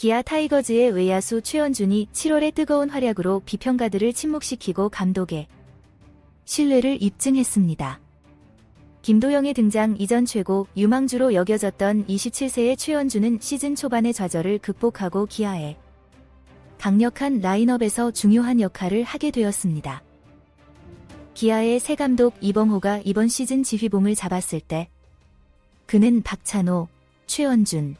기아 타이거즈의 외야수 최원준이 7월의 뜨거운 활약으로 비평가들을 침묵시키고 감독의 신뢰를 입증했습니다. 김도영의 등장 이전 최고 유망주로 여겨졌던 27세의 최원준은 시즌 초반의 좌절을 극복하고 기아에 강력한 라인업에서 중요한 역할을 하게 되었습니다. 기아의 새 감독 이범호가 이번 시즌 지휘봉을 잡았을 때 그는 박찬호, 최원준,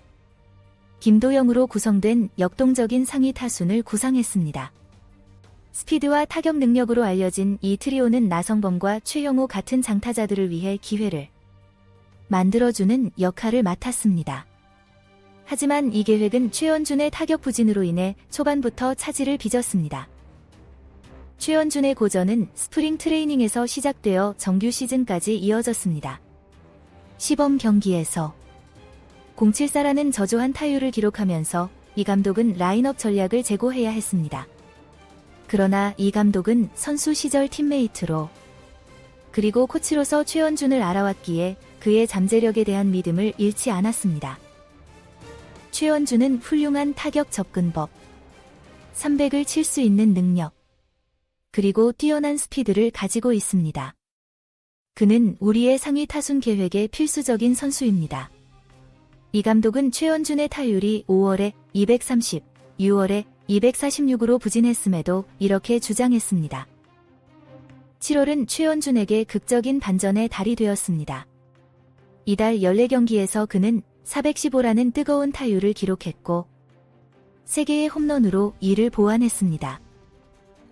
김도영으로 구성된 역동적인 상위 타순을 구상했습니다. 스피드와 타격 능력으로 알려진 이 트리오는 나성범과 최형우 같은 장타자들을 위해 기회를 만들어주는 역할을 맡았습니다. 하지만 이 계획은 최원준의 타격 부진으로 인해 초반부터 차질을 빚었습니다. 최원준의 고전은 스프링 트레이닝에서 시작되어 정규 시즌까지 이어졌습니다. 시범 경기에서 074라는 저조한 타율을 기록하면서 이 감독은 라인업 전략을 제고해야 했습니다. 그러나 이 감독은 선수 시절 팀메이트로 그리고 코치로서 최원준을 알아왔기에 그의 잠재력에 대한 믿음을 잃지 않았습니다. 최원준은 훌륭한 타격 접근법, 300을 칠 수 있는 능력, 그리고 뛰어난 스피드를 가지고 있습니다. 그는 우리의 상위 타순 계획의 필수적인 선수입니다. 이 감독은 최원준의 타율이 5월에 230, 6월에 246으로 부진했음에도 이렇게 주장했습니다. 7월은 최원준에게 극적인 반전의 달이 되었습니다. 이달 14경기에서 그는 415라는 뜨거운 타율을 기록했고 3개의 홈런으로 이를 보완했습니다.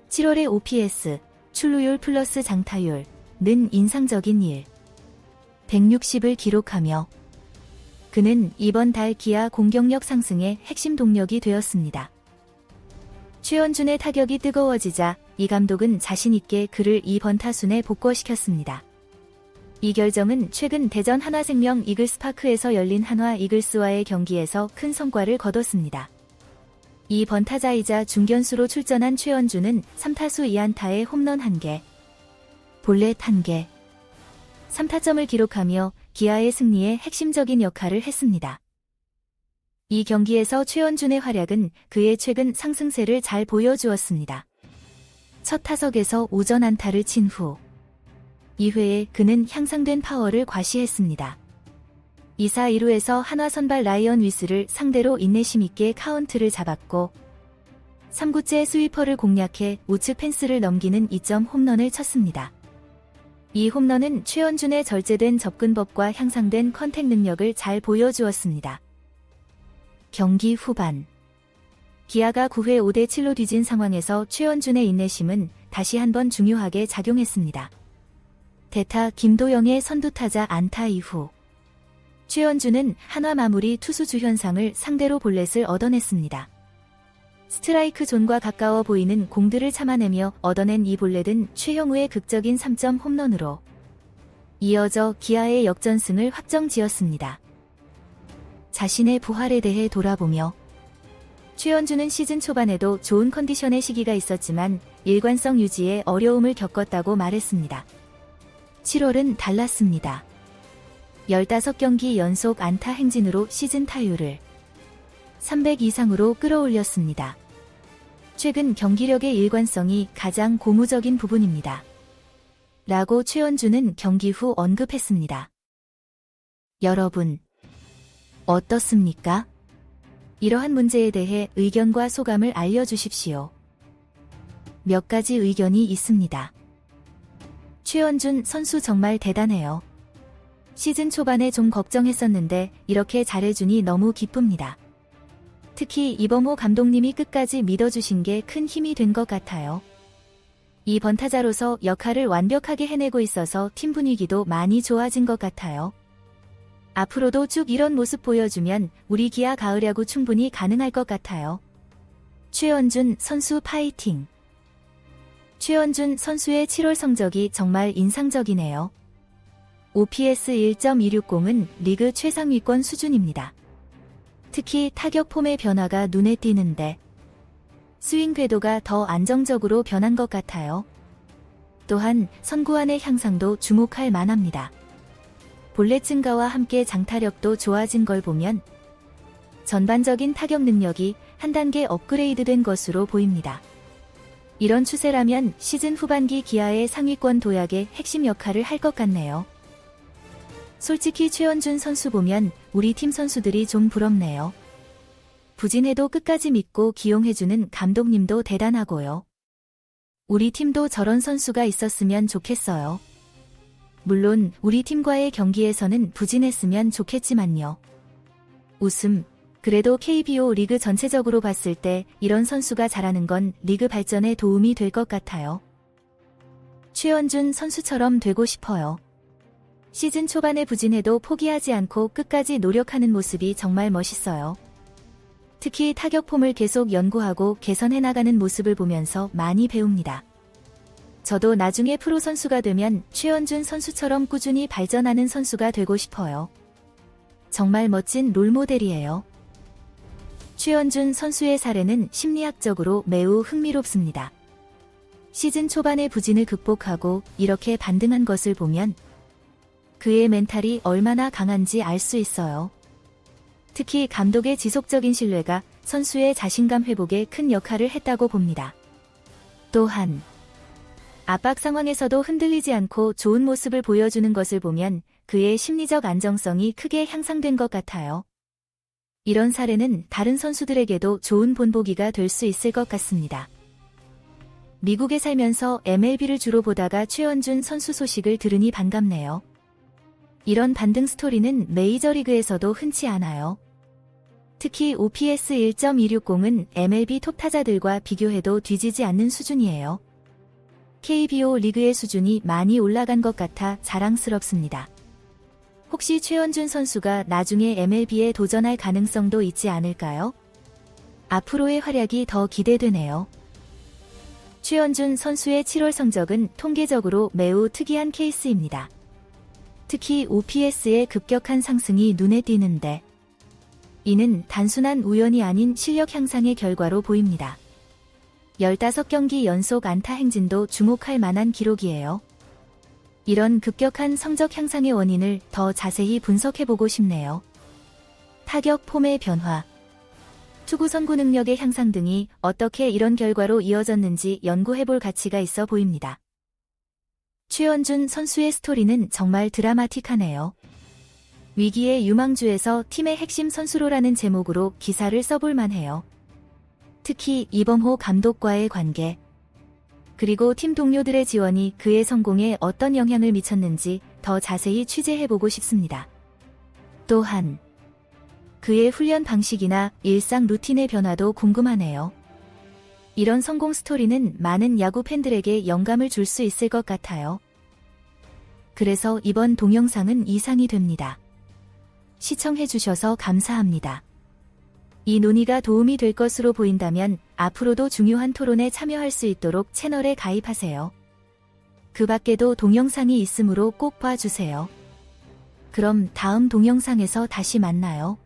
7월의 OPS, 출루율 플러스 장타율, 는 인상적인 일. 160을 기록하며 그는 이번 달 기아 공격력 상승의 핵심 동력이 되었습니다. 최원준의 타격이 뜨거워지자 이 감독은 자신있게 그를 이 번 타순에 복궈시켰습니다. 이 결정은 최근 대전 한화생명 이글스파크에서 열린 한화 이글스와의 경기에서 큰 성과를 거뒀습니다. 이 번타자이자 중견수로 출전한 최원준은 3타수 2안타에 홈런 1개, 볼넷 1개, 3타점을 기록하며 기아의 승리에 핵심적인 역할을 했습니다. 이 경기에서 최원준의 활약은 그의 최근 상승세를 잘 보여주었습니다. 첫 타석에서 오전 안타를 친 후 2회에 그는 향상된 파워를 과시했습니다. 2사 1루에서 한화 선발 라이언 위스를 상대로 인내심 있게 카운트를 잡았고 3구째 스위퍼를 공략해 우측 펜스를 넘기는 2점 홈런을 쳤습니다. 이 홈런은 최원준의 절제된 접근법과 향상된 컨택 능력을 잘 보여주었습니다. 경기 후반 기아가 9회 5대7로 뒤진 상황에서 최원준의 인내심은 다시 한번 중요하게 작용했습니다. 대타 김도영의 선두타자 안타 이후 최원준은 한화 마무리 투수 주현상을 상대로 볼넷을 얻어냈습니다. 스트라이크 존과 가까워 보이는 공들을 참아내며 얻어낸 이 볼넷은 최형우의 극적인 3점 홈런으로 이어져 기아의 역전승을 확정지었습니다. 자신의 부활에 대해 돌아보며 최원준은 시즌 초반에도 좋은 컨디션의 시기가 있었지만 일관성 유지에 어려움을 겪었다고 말했습니다. 7월은 달랐습니다. 15경기 연속 안타 행진으로 시즌 타율을 300 이상으로 끌어올렸습니다. 최근 경기력의 일관성이 가장 고무적인 부분입니다. 라고 최원준은 경기 후 언급했습니다. 여러분, 어떻습니까? 이러한 문제에 대해 의견과 소감을 알려주십시오. 몇 가지 의견이 있습니다. 최원준 선수 정말 대단해요. 시즌 초반에 좀 걱정했었는데 이렇게 잘해주니 너무 기쁩니다. 특히 이범호 감독님이 끝까지 믿어주신 게 큰 힘이 된 것 같아요. 이 번 타자로서 역할을 완벽하게 해내고 있어서 팀 분위기도 많이 좋아진 것 같아요. 앞으로도 쭉 이런 모습 보여주면 우리 기아 가을야구 충분히 가능할 것 같아요. 최원준 선수 파이팅! 최원준 선수의 7월 성적이 정말 인상적이네요. OPS 1.260은 리그 최상위권 수준입니다. 특히 타격 폼의 변화가 눈에 띄는데 스윙 궤도가 더 안정적으로 변한 것 같아요. 또한 선구안의 향상도 주목할 만합니다. 볼넷 증가와 함께 장타력도 좋아진 걸 보면 전반적인 타격 능력이 한 단계 업그레이드된 것으로 보입니다. 이런 추세라면 시즌 후반기 기아의 상위권 도약의 핵심 역할을 할 것 같네요. 솔직히 최원준 선수 보면 우리 팀 선수들이 좀 부럽네요. 부진해도 끝까지 믿고 기용해주는 감독님도 대단하고요. 우리 팀도 저런 선수가 있었으면 좋겠어요. 물론 우리 팀과의 경기에서는 부진했으면 좋겠지만요. 웃음. 그래도 KBO 리그 전체적으로 봤을 때 이런 선수가 잘하는 건 리그 발전에 도움이 될 것 같아요. 최원준 선수처럼 되고 싶어요. 시즌 초반에 부진해도 포기하지 않고 끝까지 노력하는 모습이 정말 멋있어요. 특히 타격 폼을 계속 연구하고 개선해 나가는 모습을 보면서 많이 배웁니다. 저도 나중에 프로 선수가 되면 최원준 선수처럼 꾸준히 발전하는 선수가 되고 싶어요. 정말 멋진 롤모델이에요. 최원준 선수의 사례는 심리학적으로 매우 흥미롭습니다. 시즌 초반의 부진을 극복하고 이렇게 반등한 것을 보면 그의 멘탈이 얼마나 강한지 알 수 있어요. 특히 감독의 지속적인 신뢰가 선수의 자신감 회복에 큰 역할을 했다고 봅니다. 또한 압박 상황에서도 흔들리지 않고 좋은 모습을 보여주는 것을 보면 그의 심리적 안정성이 크게 향상된 것 같아요. 이런 사례는 다른 선수들에게도 좋은 본보기가 될 수 있을 것 같습니다. 미국에 살면서 MLB를 주로 보다가 최원준 선수 소식을 들으니 반갑네요. 이런 반등 스토리는 메이저리그에서도 흔치 않아요. 특히 OPS 1.260은 MLB 톱 타자들과 비교해도 뒤지지 않는 수준이에요. KBO 리그의 수준이 많이 올라간 것 같아 자랑스럽습니다. 혹시 최원준 선수가 나중에 MLB에 도전할 가능성도 있지 않을까요? 앞으로의 활약이 더 기대되네요. 최원준 선수의 7월 성적은 통계적으로 매우 특이한 케이스입니다. 특히 OPS의 급격한 상승이 눈에 띄는데 이는 단순한 우연이 아닌 실력 향상의 결과로 보입니다. 15경기 연속 안타 행진도 주목할 만한 기록이에요. 이런 급격한 성적 향상의 원인을 더 자세히 분석해보고 싶네요. 타격 폼의 변화, 투구 선구 능력의 향상 등이 어떻게 이런 결과로 이어졌는지 연구해볼 가치가 있어 보입니다. 최원준 선수의 스토리는 정말 드라마틱하네요. 위기의 유망주에서 팀의 핵심 선수로라는 제목으로 기사를 써볼 만 해요. 특히 이범호 감독과의 관계, 그리고 팀 동료들의 지원이 그의 성공에 어떤 영향을 미쳤는지 더 자세히 취재해보고 싶습니다. 또한 그의 훈련 방식이나 일상 루틴의 변화도 궁금하네요. 이런 성공 스토리는 많은 야구 팬들에게 영감을 줄 수 있을 것 같아요. 그래서 이번 동영상은 이상이 됩니다. 시청해주셔서 감사합니다. 이 논의가 도움이 될 것으로 보인다면 앞으로도 중요한 토론에 참여할 수 있도록 채널에 가입하세요. 그 밖에도 동영상이 있으므로 꼭 봐주세요. 그럼 다음 동영상에서 다시 만나요.